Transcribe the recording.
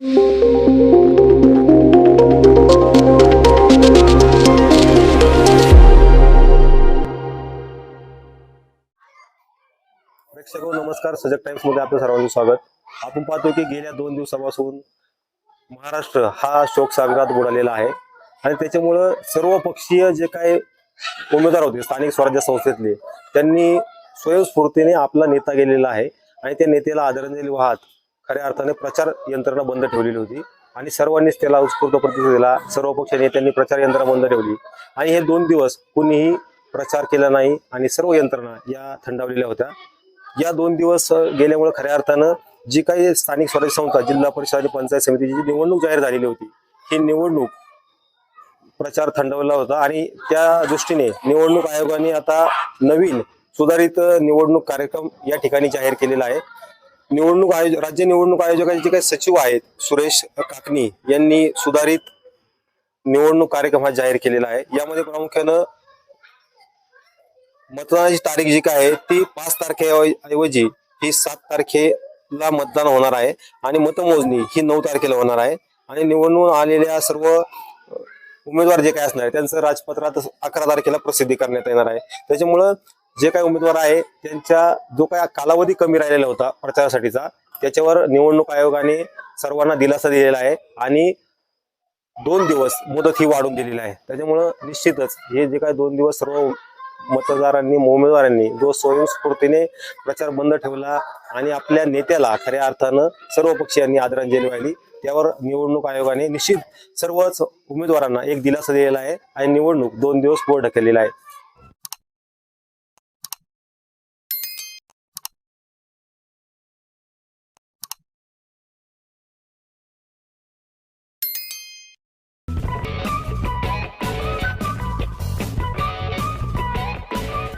प्रेक्षक हो, नमस्कार. सजग टाइम्समध्ये आपलं सर्वांचं स्वागत. आपण पाहतो की गेल्या दोन दिवसापासून महाराष्ट्र हा शोक सागरात बुडालेला आहे. आणि त्याच्यामुळं सर्व पक्षीय जे काही उमेदवार होते स्थानिक स्वराज्य संस्थेतले त्यांनी स्वयंस्फूर्तीने आपला नेता गेलेला आहे. आणि त्या नेत्याला आदरांजली वाहत खऱ्या अर्थाने प्रचार यंत्रणा बंद ठेवलेली होती. आणि सर्वांनीच त्याला उत्स्फूर्त प्रतिसाद दिला. सर्व पक्ष नेत्यांनी प्रचार यंत्रणा बंद ठेवली. आणि हे दोन दिवस कुणीही प्रचार केला नाही आणि सर्व यंत्रणा या थंडावलेल्या होत्या. या दोन दिवस गेल्यामुळे खऱ्या अर्थानं जी काही स्थानिक स्वराज्य संस्था जिल्हा परिषद आणि पंचायत समितीची जी निवडणूक जाहीर झालेली होती ही निवडणूक प्रचार थंडवला होता. आणि त्या दृष्टीने निवडणूक आयोगाने आता नवीन सुधारित निवडणूक कार्यक्रम या ठिकाणी जाहीर केलेला आहे. निवडणूक आयोजक राज्य निवडणूक आयोजकांचे जे काही सचिव आहेत सुरेश काकणी यांनी सुधारित निवडणूक कार्यक्रम हा जाहीर केलेला आहे. यामध्ये प्रामुख्यानं मतदानाची तारीख जी काय आहे ती पाच तारखेऐवजी ही सात तारखेला मतदान होणार आहे आणि मतमोजणी ही नऊ तारखेला होणार आहे. आणि निवडणूक आलेल्या सर्व उमेदवार जे काय असणार आहे त्यांचं राजपत्रात अकरा तारखेला प्रसिद्धी करण्यात येणार आहे. त्याच्यामुळं जे काही उमेदवार आहे त्यांच्या जो काय कालावधी कमी राहिलेला होता प्रचारासाठीचा त्याच्यावर निवडणूक आयोगाने सर्वांना दिलासा दिलेला आहे आणि दोन दिवस मुदत ही वाढून दिलेली आहे. त्याच्यामुळं निश्चितच हे जे काही दोन दिवस सर्व मतदारांनी उमेदवारांनी जो स्वयंस्फूर्तीने प्रचार बंद ठेवला आणि आपल्या नेत्याला खऱ्या अर्थानं सर्व पक्षीयांनी आदरांजली वाहिली त्यावर निवडणूक आयोगाने निश्चित सर्वच उमेदवारांना एक दिलासा दिलेला आहे आणि निवडणूक दोन दिवस पुढे ढकललेला आहे.